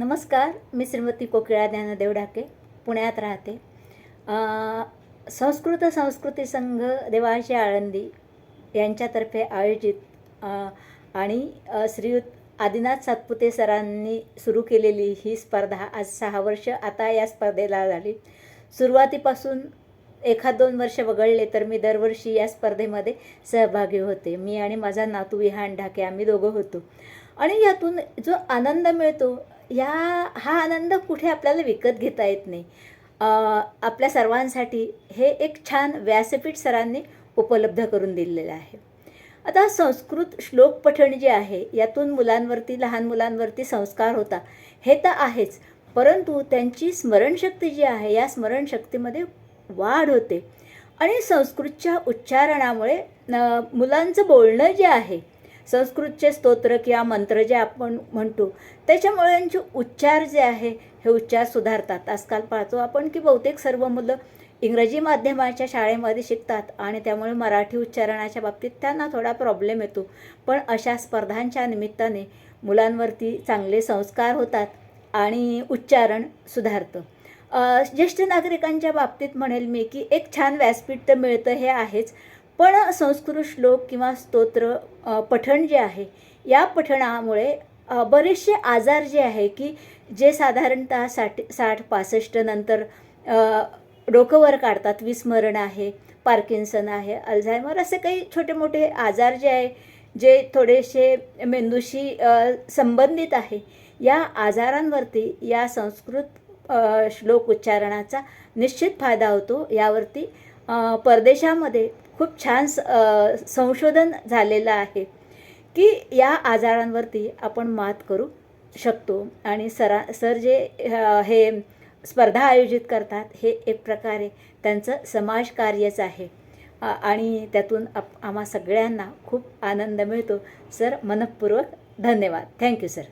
नमस्कार मी श्रीमती कोकिळा ज्ञानदेव डाके पुण्यात राहते. संस्कृत संस्कृती संघ देवाशी आळंदी यांच्यातर्फे आयोजित आणि श्रीयुत आदिनाथ सातपुते सरांनी सुरू केलेली ही स्पर्धा आज सहा वर्ष आता या स्पर्धेला झाली सुरुवातीपासून एखाद दोन वर्ष वगळले तर मी दरवर्षी या स्पर्धेमध्ये सहभागी होते. मी आणि माझा नातू विहान ढाके आम्ही दोघं होतो. आणि यातून जो आनंद मिळतो या हा आनंद कुठे आपल्याला विकत घेता येत नाही. आपल्या सर्वांसाठी हे एक छान व्यासपीठ सरांनी उपलब्ध करून दिलेलं आहे. आता संस्कृत श्लोक पठण जे आहे यातून मुलांवरती लहान मुलांवरती संस्कार होता हे तर आहेच. परंतु त्यांची स्मरणशक्ती जी आहे या स्मरणशक्तीमध्ये वाढ होते. आणि संस्कृतच्या उच्चारणामुळे मुलांचं बोलणं जे आहे संस्कृतचे स्तोत्र किंवा मंत्र जे आपण म्हणतो त्याच्यामुळे यांचे उच्चार जे आहे हे उच्चार सुधारतात. आजकाल पाहतो आपण की बहुतेक सर्व मुलं इंग्रजी माध्यमाच्या शाळेमध्ये शिकतात आणि त्यामुळे मराठी उच्चारणाच्या बाबतीत त्यांना थोडा प्रॉब्लेम येतो. पण अशा स्पर्धांच्या निमित्ताने मुलांवरती चांगले संस्कार होतात आणि उच्चारण सुधारतं. ज्येष्ठ नागरिकांच्या बाबतीत म्हणेल मी की एक छान व्यासपीठ तर मिळतं हे आहेच. पण संस्कृत श्लोक किंवा स्तोत्र पठण जे आहे या पठणामुळे बरेचसे आजार जे आहे की जे साधारणतः साठ साठ पासष्ट नंतर डोकंवर काढतात विस्मरण आहे पार्किन्सन आहे अल्झायमर असे काही छोटे मोठे आजार जे आहे जे थोडेसे मेंदूशी संबंधित आहे या आजारांवरती या संस्कृत श्लोक उच्चारणाचा निश्चित फायदा होतो. यावरती परदेशामध्ये खूप छान स- संशोधन झालेलं आहे की या आजारांवरती आपण मात करू शकतो. आणि सरा सर जे हे स्पर्धा आयोजित करतात हे एक प्रकारे त्यांचं समाजकार्यच आहे. आणि त्यातून आप आम्हा सगळ्यांना खूप आनंद मिळतो. सर मनपूर्वक धन्यवाद. Thank you sir.